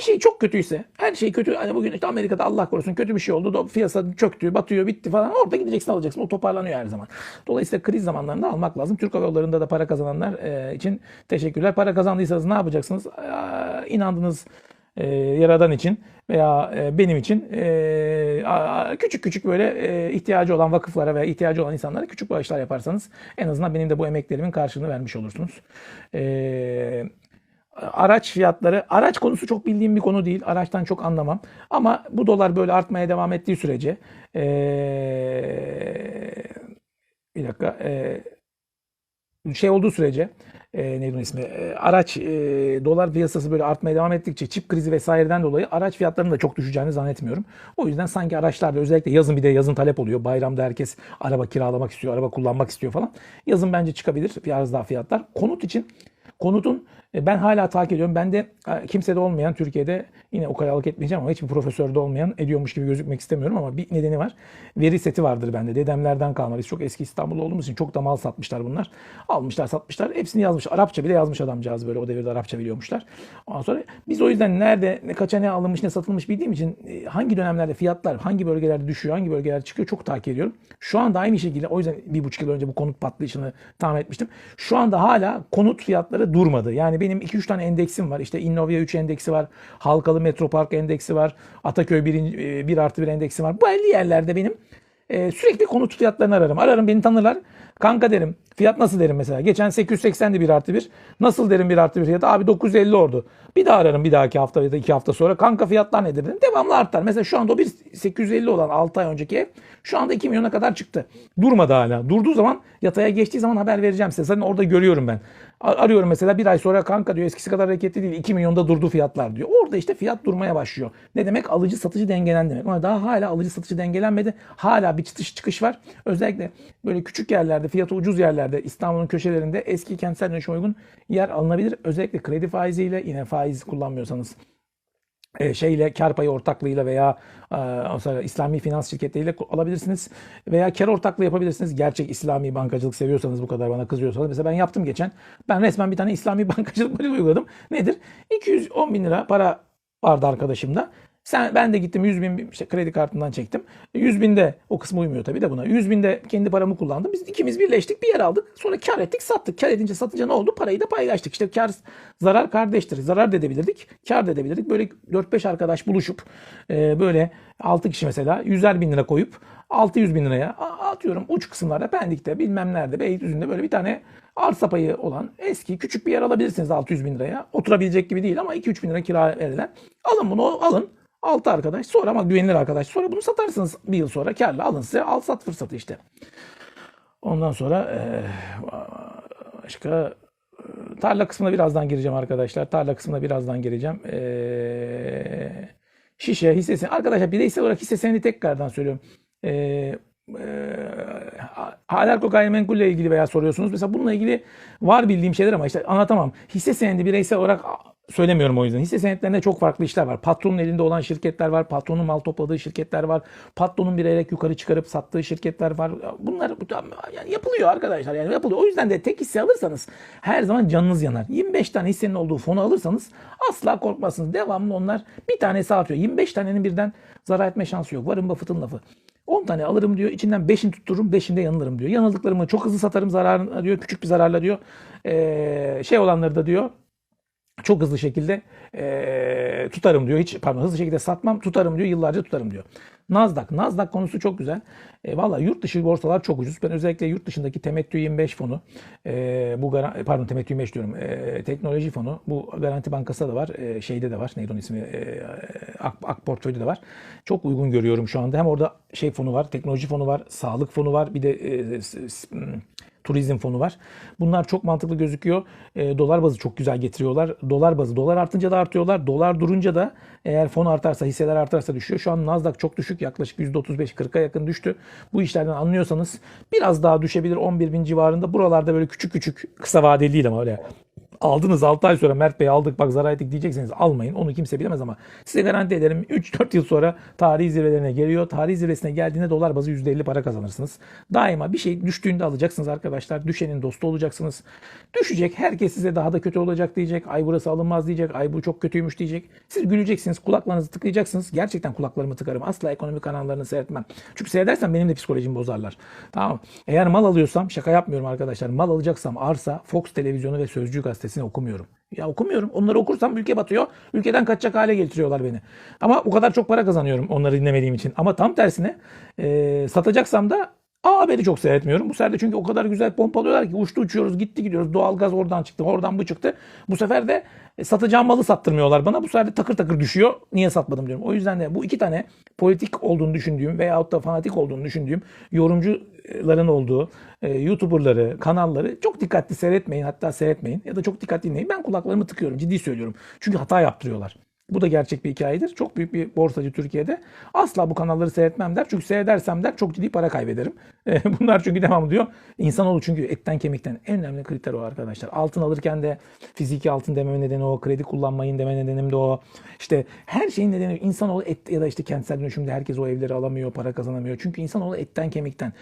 Bir şey çok kötüyse, her şey kötü. Hani bugün işte Amerika'da Allah korusun kötü bir şey oldu. Piyasa çöktü, batıyor, bitti falan. Orada gideceksin alacaksın. O toparlanıyor her zaman. Dolayısıyla kriz zamanlarında almak lazım. Türk Hava Yolları'nda da para kazananlar e, için teşekkürler. Para kazandıysanız ne yapacaksınız? Aa, inandınız e, yaradan için veya e, benim için e, küçük küçük böyle e, ihtiyacı olan vakıflara veya ihtiyacı olan insanlara küçük bağışlar yaparsanız en azından benim de bu emeklerimin karşılığını vermiş olursunuz. E, araç fiyatları, araç konusu çok bildiğim bir konu değil. Araçtan çok anlamam. Ama bu dolar böyle artmaya devam ettiği sürece e, bir dakika e, şey olduğu sürece e, neydi ismi? E, araç e, dolar piyasası böyle artmaya devam ettikçe çip krizi vesaireden dolayı araç fiyatlarının da çok düşeceğini zannetmiyorum. O yüzden sanki araçlarda özellikle yazın bir de yazın talep oluyor. Bayramda herkes araba kiralamak istiyor, araba kullanmak istiyor falan. Yazın bence çıkabilir biraz daha fiyatlar. Konut için Konutun ben hala takip ediyorum. Ben de e, kimsede olmayan Türkiye'de yine o kadarlık etmeyeceğim ama hiçbir profesörde olmayan ediyormuş gibi gözükmek istemiyorum ama bir nedeni var. Veri seti vardır bende. Dedemlerden kalma. Biz çok eski İstanbul'da olduğumuz için çok da mal satmışlar bunlar. Almışlar satmışlar. Hepsini yazmış. Arapça bile yazmış adamcağız böyle o devirde Arapça biliyormuşlar. Ondan sonra biz o yüzden nerede ne kaça ne alınmış ne satılmış bildiğim için e, hangi dönemlerde fiyatlar hangi bölgelerde düşüyor hangi bölgelerde çıkıyor çok takip ediyorum. Şu anda aynı şekilde o yüzden bir buçuk yıl önce bu konut patlayışını tahmin etmiştim. Şu anda hala konut fiyatları durmadı. Yani benim 2-3 tane endeksim var. İşte Innovia 3 endeksi var. Halkalı Metropark endeksi var. Ataköy 1, 1 artı 1 endeksi var. Bu 50 yerlerde benim e, sürekli konut fiyatlarını ararım. Ararım beni tanırlar. Kanka derim. Fiyat nasıl derim mesela. Geçen 880'di 1 artı 1. Nasıl derim 1 artı 1 fiyatı? Abi 950 oldu. Bir daha ararım bir dahaki hafta ya da 2 hafta sonra. Kanka fiyatlar nedir dedim. Devamlı artar. Mesela şu anda o bir 850 olan 6 ay önceki ev şu anda 2 milyona kadar çıktı. Durmadı hala. Durduğu zaman yataya geçtiği zaman haber vereceğim size. Zaten orada görüyorum ben. Ar- Arıyorum mesela bir ay sonra kanka diyor eskisi kadar hareketli değil 2 milyonda durdu fiyatlar diyor. Orada işte fiyat durmaya başlıyor. Ne demek? Alıcı satıcı dengelen demek. Ama daha hala alıcı satıcı dengelenmedi. Hala bir çıkış çıkış var. Özellikle böyle küçük yerlerde, fiyatı ucuz yerlerde, İstanbul'un köşelerinde eski kentsel dönüşüme uygun yer alınabilir. Özellikle kredi faiziyle yine faiz kullanmıyorsanız e, şeyle kar payı ortaklığıyla veya e, İslami finans şirketleriyle alabilirsiniz veya kar ortaklığı yapabilirsiniz. Gerçek İslami bankacılık seviyorsanız bu kadar bana kızıyorsanız. Mesela ben yaptım geçen. Ben resmen bir tane İslami bankacılık uyguladım. Nedir? 210 bin lira para vardı arkadaşımda. Sen, ben de gittim 100 bin işte kredi kartından çektim. 100 binde o kısmı uymuyor tabii de buna. 100 binde kendi paramı kullandım. Biz ikimiz birleştik bir yer aldık. Sonra kar ettik sattık. Kar edince satınca ne oldu? Parayı da paylaştık. İşte kar zarar kardeştir. Zarar da edebilirdik. Kar da edebilirdik. Böyle 4-5 arkadaş buluşup e, böyle 6 kişi mesela 100'er bin lira koyup 600 bin liraya atıyorum uç kısımlarda Pendik'te bilmem nerede Beylikdüzü'nde böyle bir tane arsa payı olan eski küçük bir yer alabilirsiniz 600 bin liraya. Oturabilecek gibi değil ama 2-3 bin lira kira verilen. Alın bunu alın. 6 arkadaş sonra ama güvenilir arkadaş. Sonra bunu satarsınız bir yıl sonra karla alın size al sat fırsatı işte. Ondan sonra başka tarla kısmına birazdan gireceğim arkadaşlar. Tarla kısmına birazdan gireceğim. Şişe hissesi. Arkadaşlar bireysel olarak hisse senedi tekrardan söylüyorum. Eee Alarko gayrimenkulle ilgili veya soruyorsunuz. Mesela bununla ilgili var bildiğim şeyler ama işte anlatamam. Hisse senedi bireysel olarak söylemiyorum o yüzden. Hisse senetlerinde çok farklı işler var. Patronun elinde olan şirketler var. Patronun mal topladığı şirketler var. Patronun birerek yukarı çıkarıp sattığı şirketler var. Bunlar bu- yani yapılıyor arkadaşlar. Yani yapılıyor. O yüzden de tek hisse alırsanız her zaman canınız yanar. 25 tane hissenin olduğu fonu alırsanız asla korkmazsınız. Devamlı onlar bir tanesi artıyor. 25 tanenin birden zarar etme şansı yok. Warren Buffett'ın lafı. 10 tane alırım diyor. İçinden 5'ini tuttururum. 5'inde yanılırım diyor. Yanıldıklarımı çok hızlı satarım zararına diyor. Küçük bir zararla diyor. Ee, şey olanları da diyor çok hızlı şekilde eee, tutarım diyor. Hiç pardon hızlı şekilde satmam tutarım diyor. Yıllarca tutarım diyor. Nasdaq. Nasdaq konusu çok güzel. E, Valla yurt dışı borsalar çok ucuz. Ben özellikle yurt dışındaki Temettü 25 fonu e, bu pardon Temettü 25 diyorum. E, teknoloji fonu bu Garanti Bankası'da da var. E, şeyde de var. Neydi onun ismi? E, Ak, Ak Portföy'de de var. Çok uygun görüyorum şu anda. Hem orada şey fonu var. Teknoloji fonu var. Sağlık fonu var. Bir de e, turizm fonu var. Bunlar çok mantıklı gözüküyor. E, dolar bazı çok güzel getiriyorlar. Dolar bazı. Dolar artınca da artıyorlar. Dolar durunca da eğer fon artarsa, hisseler artarsa düşüyor. Şu an Nasdaq çok düşük. Yaklaşık %35-40'a yakın düştü. Bu işlerden anlıyorsanız biraz daha düşebilir 11 bin civarında. Buralarda böyle küçük küçük kısa vadeli değil ama öyle aldınız 6 ay sonra Mert Bey aldık bak zarar ettik diyecekseniz almayın. Onu kimse bilemez ama size garanti ederim 3-4 yıl sonra tarihi zirvelerine geliyor. Tarihi zirvesine geldiğinde dolar bazı %50 para kazanırsınız. Daima bir şey düştüğünde alacaksınız arkadaşlar. Düşenin dostu olacaksınız. Düşecek herkes size daha da kötü olacak diyecek. Ay burası alınmaz diyecek. Ay bu çok kötüymüş diyecek. Siz güleceksiniz. Kulaklarınızı tıkayacaksınız. Gerçekten kulaklarımı tıkarım. Asla ekonomi kanallarını seyretmem. Çünkü seyredersem benim de psikolojimi bozarlar. Tamam? Eğer mal alıyorsam şaka yapmıyorum arkadaşlar. Mal alacaksam arsa Fox televizyonu ve Sözcü gazetesini okumuyorum. Ya okumuyorum. Onları okursam ülke batıyor. Ülkeden kaçacak hale getiriyorlar beni. Ama o kadar çok para kazanıyorum onları dinlemediğim için. Ama tam tersine e, satacaksam da A Haber'i çok seyretmiyorum. Bu sefer de çünkü o kadar güzel pompalıyorlar ki uçtu uçuyoruz gitti gidiyoruz. Doğalgaz oradan çıktı oradan bu çıktı. Bu sefer de e, satacağım malı sattırmıyorlar bana. Bu sefer de takır takır düşüyor. Niye satmadım diyorum. O yüzden de bu iki tane politik olduğunu düşündüğüm veyahut da fanatik olduğunu düşündüğüm yorumcuların olduğu e, YouTuber'ları, kanalları çok dikkatli seyretmeyin. Hatta seyretmeyin ya da çok dikkatli dinleyin. Ben kulaklarımı tıkıyorum. Ciddi söylüyorum. Çünkü hata yaptırıyorlar. Bu da gerçek bir hikayedir. Çok büyük bir borsacı Türkiye'de. Asla bu kanalları seyretmem der. Çünkü seyredersem der çok ciddi para kaybederim. E, Bunlar çünkü devam diyor. İnsanoğlu çünkü etten kemikten en önemli kriter o arkadaşlar. Altın alırken de fiziki altın dememe nedeni o. Kredi kullanmayın deme nedenim de o. İşte her şeyin nedeni insanoğlu et ya da işte kentsel dönüşümde herkes o evleri alamıyor, para kazanamıyor. Çünkü insanoğlu etten kemikten.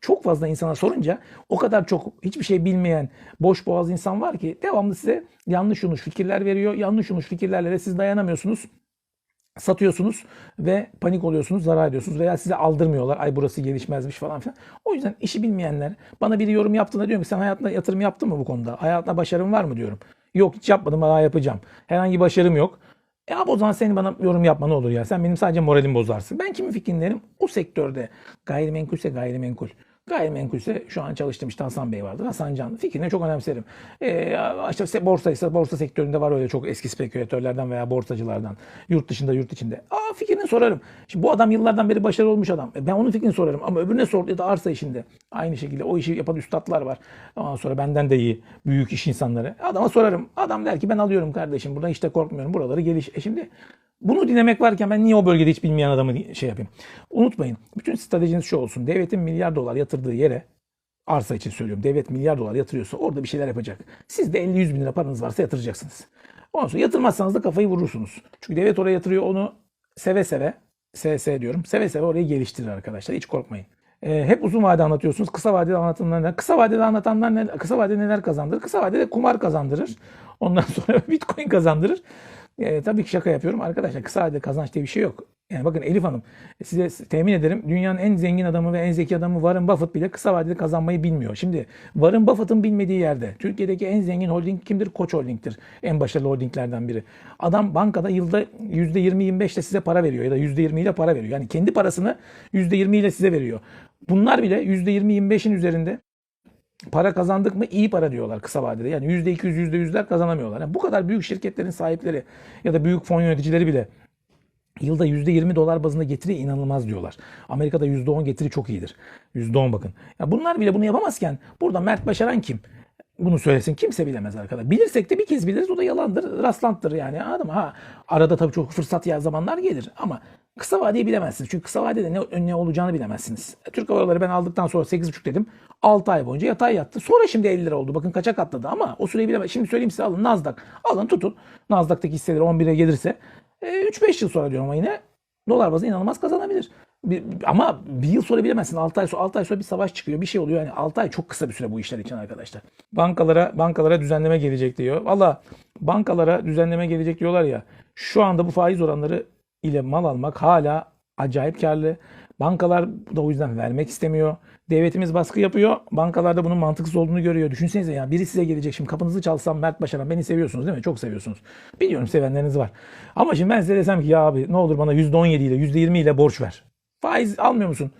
Çok fazla insana sorunca o kadar çok hiçbir şey bilmeyen boş boğaz insan var ki devamlı size yanlış yanlış fikirler veriyor. Yanlış yanlış fikirlerle de siz dayanamıyorsunuz. Satıyorsunuz ve panik oluyorsunuz, zarar ediyorsunuz veya size aldırmıyorlar. Ay burası gelişmezmiş falan filan. O yüzden işi bilmeyenler bana biri yorum yaptığında diyorum ki sen hayatında yatırım yaptın mı bu konuda? Hayatında başarın var mı diyorum. Yok hiç yapmadım daha yapacağım. Herhangi başarım yok. E abi o zaman senin bana yorum yapma ne olur ya. Sen benim sadece moralimi bozarsın. Ben kimin fikrini dinlerim? O sektörde gayrimenkulse gayrimenkul. Gayrimenkulse şu an çalıştığım işte Hasan Bey vardır. Hasan Can. Fikrini çok önemserim. Ee, işte borsa ise borsa sektöründe var öyle çok eski spekülatörlerden veya borsacılardan. Yurt dışında yurt içinde. Aa fikrini sorarım. Şimdi bu adam yıllardan beri başarılı olmuş adam. E, Ben onun fikrini sorarım. Ama öbürüne sor ya da arsa işinde. Aynı şekilde o işi yapan üstadlar var. Ondan sonra benden de iyi büyük iş insanları. Adama sorarım. Adam der ki ben alıyorum kardeşim. Buradan işte korkmuyorum. Buraları geliş. E şimdi bunu dinlemek varken ben niye o bölgede hiç bilmeyen adamı şey yapayım? Unutmayın. Bütün stratejiniz şu olsun. Devletin milyar dolar yatırdığı yere arsa için söylüyorum. Devlet milyar dolar yatırıyorsa orada bir şeyler yapacak. Siz de 50-100 bin lira paranız varsa yatıracaksınız. Ondan sonra yatırmazsanız da kafayı vurursunuz. Çünkü devlet oraya yatırıyor onu seve seve SS diyorum. Seve seve orayı geliştirir arkadaşlar. Hiç korkmayın. Ee, hep uzun vade anlatıyorsunuz. Kısa vadede anlatanlar ne? Kısa vadede anlatanlar ne? Kısa vadede neler kazandırır? Kısa vadede kumar kazandırır. Ondan sonra Bitcoin kazandırır. Ee, tabii ki şaka yapıyorum. Arkadaşlar kısa vadede kazanç diye bir şey yok. Yani bakın Elif Hanım size temin ederim dünyanın en zengin adamı ve en zeki adamı Warren Buffett bile kısa vadede kazanmayı bilmiyor. Şimdi Warren Buffett'ın bilmediği yerde Türkiye'deki en zengin holding kimdir? Koç Holding'tir. En başarılı holdinglerden biri. Adam bankada yılda %20-25 ile size para veriyor ya da %20 ile para veriyor. Yani kendi parasını %20 ile size veriyor. Bunlar bile %20-25'in üzerinde para kazandık mı iyi para diyorlar kısa vadede. Yani %200, %100'ler kazanamıyorlar. Yani bu kadar büyük şirketlerin sahipleri ya da büyük fon yöneticileri bile Yılda %20 dolar bazında getiri inanılmaz diyorlar. Amerika'da %10 getiri çok iyidir. %10 bakın. Ya bunlar bile bunu yapamazken burada Mert Başaran kim? Bunu söylesin kimse bilemez arkadaşlar. Bilirsek de bir kez biliriz o da yalandır, rastlantıdır yani. Adam ha arada tabii çok fırsat yer zamanlar gelir ama kısa vadeyi bilemezsiniz. Çünkü kısa vadede ne, ne olacağını bilemezsiniz. Türk Hava ben aldıktan sonra 8,5 dedim. 6 ay boyunca yatay yattı. Sonra şimdi 50 lira oldu. Bakın kaça katladı ama o süreyi bilemez. Şimdi söyleyeyim size alın Nasdaq. Alın tutun. Nasdaq'taki hisseleri 11'e gelirse e, 3-5 yıl sonra diyorum ama yine dolar bazı inanılmaz kazanabilir. Bir- ama bir yıl sonra bilemezsin. 6 ay sonra 6 ay sonra bir savaş çıkıyor. Bir şey oluyor. Yani 6 ay çok kısa bir süre bu işler için arkadaşlar. Bankalara bankalara düzenleme gelecek diyor. Valla bankalara düzenleme gelecek diyorlar ya. Şu anda bu faiz oranları ile mal almak hala acayip karlı. Bankalar da o yüzden vermek istemiyor. Devletimiz baskı yapıyor. Bankalar da bunun mantıksız olduğunu görüyor. Düşünsenize ya biri size gelecek. Şimdi kapınızı çalsam Mert Başaran beni seviyorsunuz değil mi? Çok seviyorsunuz. Biliyorum sevenleriniz var. Ama şimdi ben size desem ki ya abi ne olur bana %17 ile %20 ile borç ver. Faiz almıyor musun?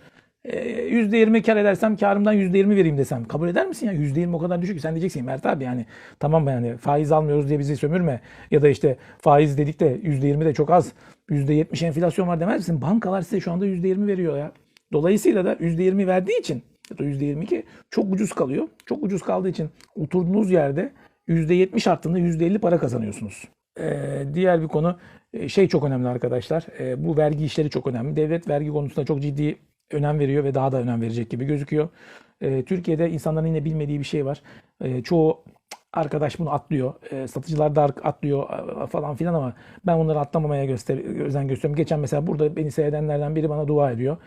Ee, %20 kar edersem karımdan %20 vereyim desem kabul eder misin ya? %20 o kadar düşük ki sen diyeceksin Mert abi yani tamam yani faiz almıyoruz diye bizi sömürme ya da işte faiz dedik de %20 de çok az %70 enflasyon var demez misin? Bankalar size şu anda %20 veriyor ya. Dolayısıyla da %20 verdiği için ya da %22 çok ucuz kalıyor. Çok ucuz kaldığı için oturduğunuz yerde %70 arttığında %50 para kazanıyorsunuz. Ee, diğer bir konu e, şey çok önemli arkadaşlar. E, bu vergi işleri çok önemli. Devlet vergi konusunda çok ciddi önem veriyor ve daha da önem verecek gibi gözüküyor. E, Türkiye'de insanların yine bilmediği bir şey var. E, çoğu Arkadaş bunu atlıyor. E, satıcılar da atlıyor e, falan filan ama ben onları atlamamaya göster özen gösteriyorum. Geçen mesela burada beni seyredenlerden biri bana dua ediyor.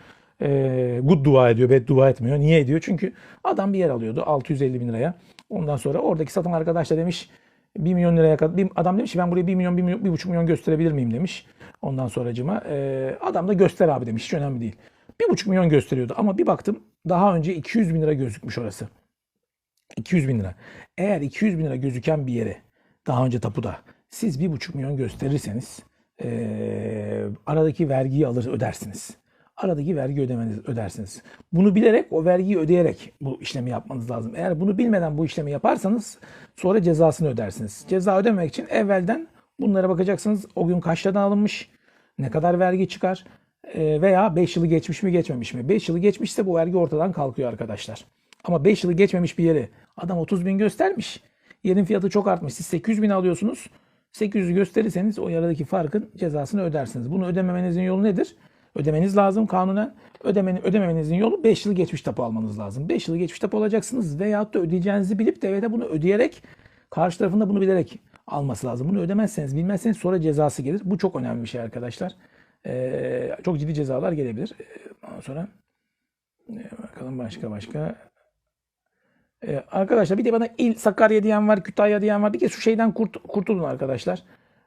E, good dua ediyor, bad dua etmiyor. Niye ediyor? Çünkü adam bir yer alıyordu 650 bin liraya. Ondan sonra oradaki satan arkadaş da demiş 1 milyon liraya kadar bir adam demiş ki ben buraya 1 milyon, 1 milyon, 1,5 milyon gösterebilir miyim demiş. Ondan sonracıma e, adam da göster abi demiş. Hiç önemli değil. 1,5 milyon gösteriyordu ama bir baktım daha önce 200 bin lira gözükmüş orası. 200 bin lira. Eğer 200 bin lira gözüken bir yere daha önce tapuda siz 1,5 milyon gösterirseniz e, aradaki vergiyi alır ödersiniz. Aradaki vergi ödemeniz ödersiniz. Bunu bilerek o vergiyi ödeyerek bu işlemi yapmanız lazım. Eğer bunu bilmeden bu işlemi yaparsanız sonra cezasını ödersiniz. Ceza ödememek için evvelden bunlara bakacaksınız. O gün kaçtadan alınmış, ne kadar vergi çıkar veya 5 yılı geçmiş mi geçmemiş mi? 5 yılı geçmişse bu vergi ortadan kalkıyor arkadaşlar. Ama 5 yılı geçmemiş bir yeri adam 30 bin göstermiş. Yerin fiyatı çok artmış. Siz 800 bin alıyorsunuz. 800'ü gösterirseniz o aradaki farkın cezasını ödersiniz. Bunu ödememenizin yolu nedir? Ödemeniz lazım kanunen. Ödemeni, ödememenizin yolu 5 yılı geçmiş tapu almanız lazım. 5 yılı geçmiş tapu alacaksınız veyahut da ödeyeceğinizi bilip devlete bunu ödeyerek karşı tarafında bunu bilerek alması lazım. Bunu ödemezseniz bilmezseniz sonra cezası gelir. Bu çok önemli bir şey arkadaşlar. Ee, çok ciddi cezalar gelebilir. Ee, Ondan sonra e, bakalım başka başka. Ee, arkadaşlar bir de bana il Sakarya diyen var, Kütahya diyen var. Bir kez şu şeyden kurt, kurtulun arkadaşlar.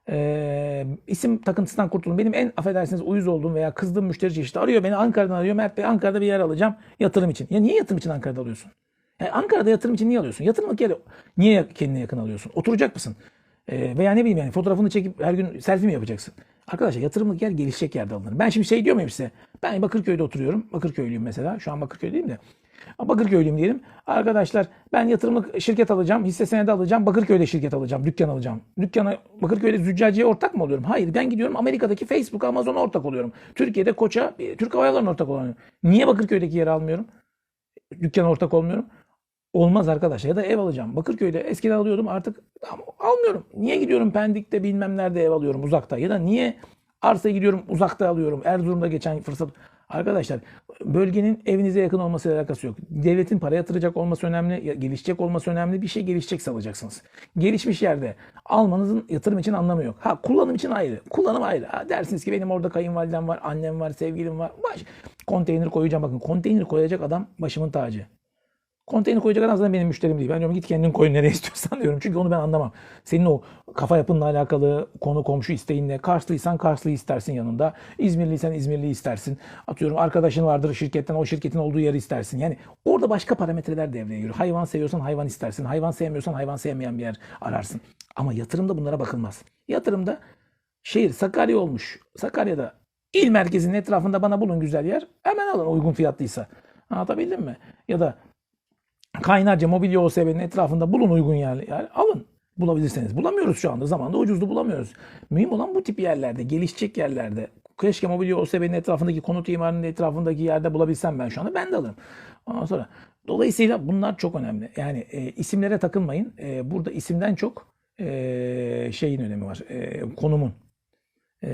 Ee, isim takıntısından kurtulun. Benim en affedersiniz uyuz olduğum veya kızdığım müşteri çeşidi arıyor beni Ankara'dan arıyor. Mert Bey Ankara'da bir yer alacağım yatırım için. Ya niye yatırım için Ankara'da alıyorsun? Yani Ankara'da yatırım için niye alıyorsun? Yatırımlık yeri niye kendine yakın alıyorsun? Oturacak mısın? Ee, veya ne bileyim yani fotoğrafını çekip her gün selfie mi yapacaksın? Arkadaşlar yatırımlık yer gelişecek yerde alınır. Ben şimdi şey diyor muyum size? Ben Bakırköy'de oturuyorum. Bakırköylüyüm mesela. Şu an Bakırköy'deyim de. Bakırköylüyüm diyelim. Arkadaşlar ben yatırımlık şirket alacağım, hisse senedi alacağım, Bakırköy'de şirket alacağım, dükkan alacağım. Dükkana Bakırköy'de züccaciye ortak mı oluyorum? Hayır ben gidiyorum Amerika'daki Facebook, Amazon'a ortak oluyorum. Türkiye'de Koç'a, Türk Hava Yolları'na ortak oluyorum. Niye Bakırköy'deki yeri almıyorum? Dükkana ortak olmuyorum. Olmaz arkadaşlar. Ya da ev alacağım. Bakırköy'de eskiden alıyordum artık almıyorum. Niye gidiyorum Pendik'te bilmem nerede ev alıyorum uzakta? Ya da niye arsaya gidiyorum uzakta alıyorum? Erzurum'da geçen fırsat. Arkadaşlar bölgenin evinize yakın olmasıyla alakası yok. Devletin para yatıracak olması önemli, gelişecek olması önemli. Bir şey gelişecekse alacaksınız. Gelişmiş yerde almanızın yatırım için anlamı yok. Ha kullanım için ayrı. Kullanım ayrı. Ha, dersiniz ki benim orada kayınvalidem var, annem var, sevgilim var. Baş. Konteyner koyacağım bakın. Konteyner koyacak adam başımın tacı. Konteyner koyacak adam zaten benim müşterim değil. Ben diyorum git kendin koy nereye istiyorsan diyorum. Çünkü onu ben anlamam. Senin o kafa yapınla alakalı konu komşu isteğinle. Karslıysan Karslıyı istersin yanında. İzmirliysen İzmirliyi istersin. Atıyorum arkadaşın vardır şirketten o şirketin olduğu yeri istersin. Yani orada başka parametreler devreye giriyor. Hayvan seviyorsan hayvan istersin. Hayvan sevmiyorsan hayvan sevmeyen bir yer ararsın. Ama yatırımda bunlara bakılmaz. Yatırımda şehir Sakarya olmuş. Sakarya'da il merkezinin etrafında bana bulun güzel yer. Hemen alın uygun fiyatlıysa. Anlatabildim mi? Ya da Kaynarca mobilya OSB'nin etrafında bulun uygun yer, yer alın. Bulabilirseniz. Bulamıyoruz şu anda. Zamanda ucuzlu bulamıyoruz. Mühim olan bu tip yerlerde, gelişecek yerlerde. Keşke mobilya OSB'nin etrafındaki, konut imarının etrafındaki yerde bulabilsem ben şu anda. Ben de alırım. Ondan sonra dolayısıyla bunlar çok önemli. Yani e, isimlere takılmayın. E, burada isimden çok e, şeyin önemi var. E, konumun. E,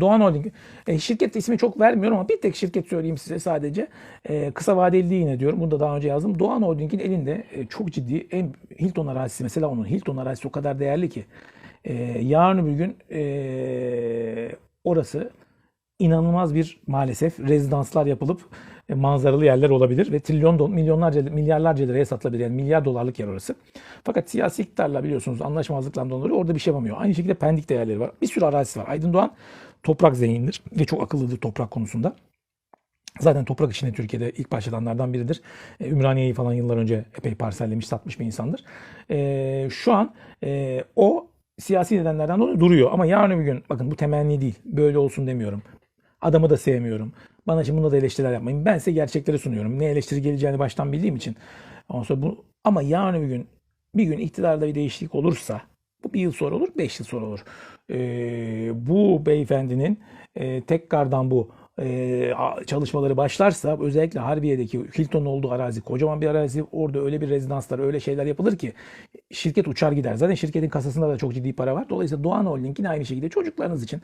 Doğan Holding. E, şirket ismi çok vermiyorum ama bir tek şirket söyleyeyim size sadece. E, kısa vadeli yine diyorum. Bunu da daha önce yazdım. Doğan Holding'in elinde e, çok ciddi en Hilton arazisi mesela onun Hilton arazisi o kadar değerli ki. E, yarın bir gün e, orası inanılmaz bir maalesef rezidanslar yapılıp e, manzaralı yerler olabilir ve trilyon milyonlarca milyarlarca liraya satılabilir. Yani milyar dolarlık yer orası. Fakat siyasi iktidarla biliyorsunuz anlaşmazlıkla dolayı orada bir şey yapamıyor. Aynı şekilde Pendik değerleri var. Bir sürü arazisi var. Aydın Doğan toprak zengindir ve çok akıllıdır toprak konusunda. Zaten toprak işinde Türkiye'de ilk başlayanlardan biridir. E, Ümraniye'yi falan yıllar önce epey parsellemiş, satmış bir insandır. E, şu an e, o siyasi nedenlerden dolayı duruyor. Ama yarın bir gün bakın bu temenni değil. Böyle olsun demiyorum. Adamı da sevmiyorum. Bana şimdi bunda da eleştiriler yapmayın. Ben size gerçekleri sunuyorum. Ne eleştiri geleceğini baştan bildiğim için. Ondan bu, ama yarın bir gün bir gün iktidarda bir değişiklik olursa bu bir yıl sonra olur, beş yıl sonra olur. Ee, bu beyefendinin e, tekrardan bu e, çalışmaları başlarsa özellikle Harbiye'deki Hilton'un olduğu arazi kocaman bir arazi orada öyle bir rezidanslar öyle şeyler yapılır ki şirket uçar gider. Zaten şirketin kasasında da çok ciddi para var. Dolayısıyla Doğan Holding yine aynı şekilde çocuklarınız için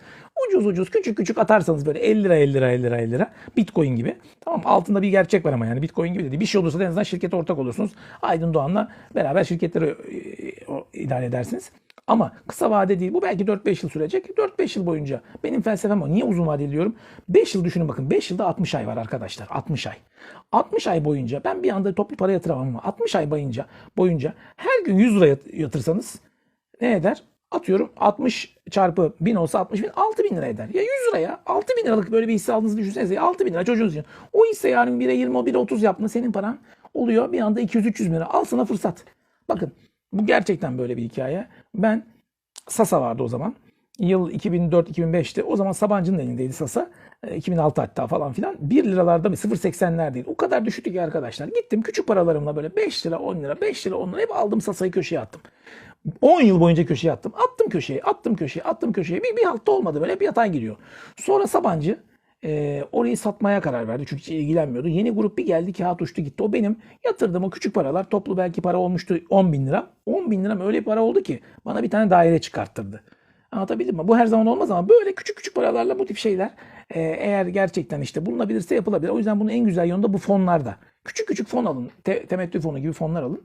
ucuz ucuz küçük küçük atarsanız böyle 50 lira 50 lira 50 lira 50 lira Bitcoin gibi. Tamam altında bir gerçek var ama yani Bitcoin gibi de değil. Bir şey olursa en azından şirkete ortak olursunuz. Aydın Doğan'la beraber şirketleri e, o- idare edersiniz. Ama kısa vade değil. Bu belki 4-5 yıl sürecek. 4-5 yıl boyunca benim felsefem o. Niye uzun vadeli diyorum? 5 yıl düşünün bakın. 5 yılda 60 ay var arkadaşlar. 60 ay. 60 ay boyunca ben bir anda toplu para yatıramam ama 60 ay boyunca boyunca her gün 100 lira yat- yatırsanız ne eder? Atıyorum 60 çarpı 1000 olsa 60 bin 6 bin lira eder. Ya 100 liraya 6 bin liralık böyle bir hisse aldığınızı düşünsenize. 6 bin lira çocuğunuz için. O hisse yarın 1'e 20 1'e 30 yaptığında senin paran oluyor. Bir anda 200-300 bin lira. Al sana fırsat. Bakın bu gerçekten böyle bir hikaye. Ben Sasa vardı o zaman. Yıl 2004-2005'ti. O zaman Sabancı'nın elindeydi Sasa. E, 2006 hatta falan filan. 1 liralarda mı 0.80'lerdeydi. O kadar düşüktü ki arkadaşlar. Gittim küçük paralarımla böyle 5 lira 10 lira 5 lira 10 lira hep aldım Sasa'yı köşeye attım. 10 yıl boyunca köşeye attım. Attım köşeye, attım köşeye, attım köşeye. Bir, bir altta olmadı böyle bir yatay giriyor. Sonra Sabancı e, orayı satmaya karar verdi. Çünkü ilgilenmiyordu. Yeni grup bir geldi kağıt uçtu gitti. O benim yatırdığım o küçük paralar toplu belki para olmuştu 10 bin lira. 10 bin liram öyle bir para oldu ki bana bir tane daire çıkarttırdı. Anlatabildim mi? Bu her zaman olmaz ama böyle küçük küçük paralarla bu tip şeyler e, eğer gerçekten işte bulunabilirse yapılabilir. O yüzden bunun en güzel yolu da bu fonlarda. Küçük küçük fon alın. Te- temettü fonu gibi fonlar alın.